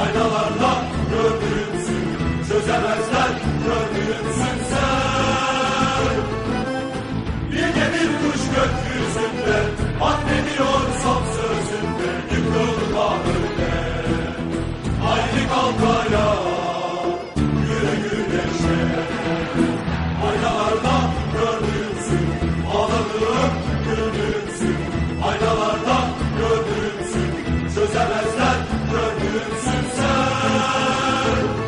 Ağladığım gördüğümsün Çözemezler gördüğümsün sen. De bir kuş gökyüzünde Atmediyor son sözünde Yıkılma öyle Haydi kalk ayağa Yürü güneşe Aynalarda sen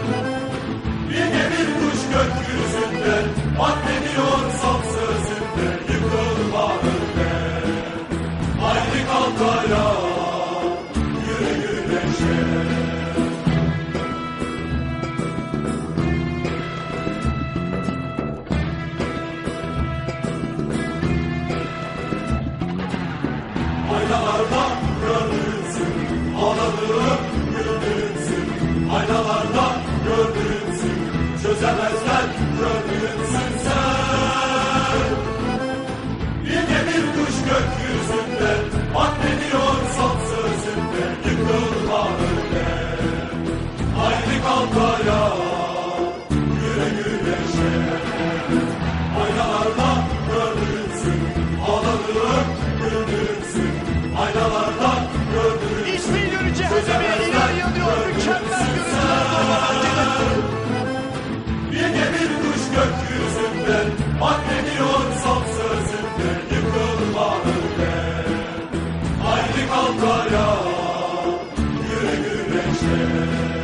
Bir kuş gökyüzünde Atmediyor son sözünde Yıkılma öyle Haydi kalk ayağa Yürü güneşe. Aynalarda Problemsin çözemezler problemsin sen. Yine bir kuş gökyüzünde Atlediyor son sözünde Yıkılma öyle Haydi kalk ayağa Yürü güneşe. Aynalarda görünsün Ağlanır görünsün Aynalarda görünsün Hiçbir Christmas.